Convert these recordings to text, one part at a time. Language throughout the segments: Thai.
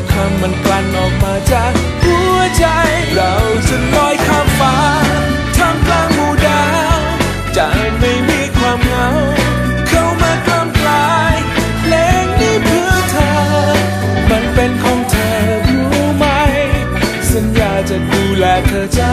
กคำมันกลั่นออกมาจากหัวใจ เราจะลอยข้ามฟ้าท่ามกลางหมู่ดาวจะไม่มีความเหงา เข้ามากล้ำกลายเพลงนี้เพื่อเธอ มันเป็นของเธอรู้ไหม สัญญาจะดูแลเธอจ้า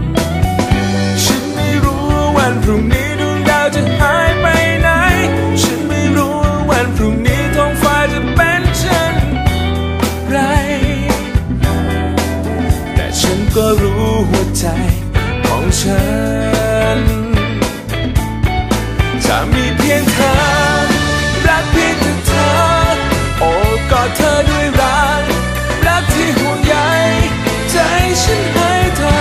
ฉันจะมีเพียงเธอ รักเพียงแต่เธอ โอ้กอดเธอด้วยรัก รักที่ห่วงใยใจฉันให้เธอ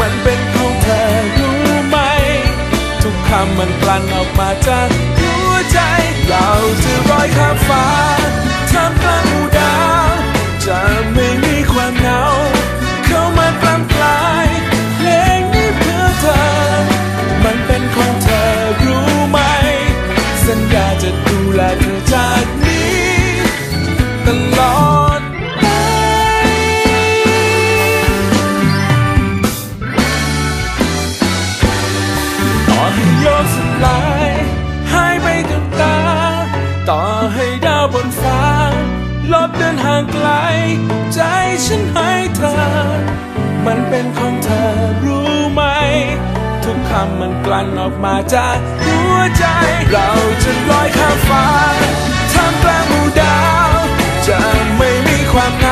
มันเป็นของเธอรู้ไหม ทุกคำมันกลั่นออกมาจากหัวใจ เราจะลอยข้ามฟ้า ลอดไปต่อให้โยกสลายหายไปกับตา ต่อให้ดาวบนฟ้า ลบเดินห่างไกล ใจฉันให้เธอ มันเป็นของเธอรู้ไหม ทุกคำมันกลั่นออกมาจากหัวใจ เราจะลอยข้ามฟ้าท่ามกลางหมู่ดาว ความงาม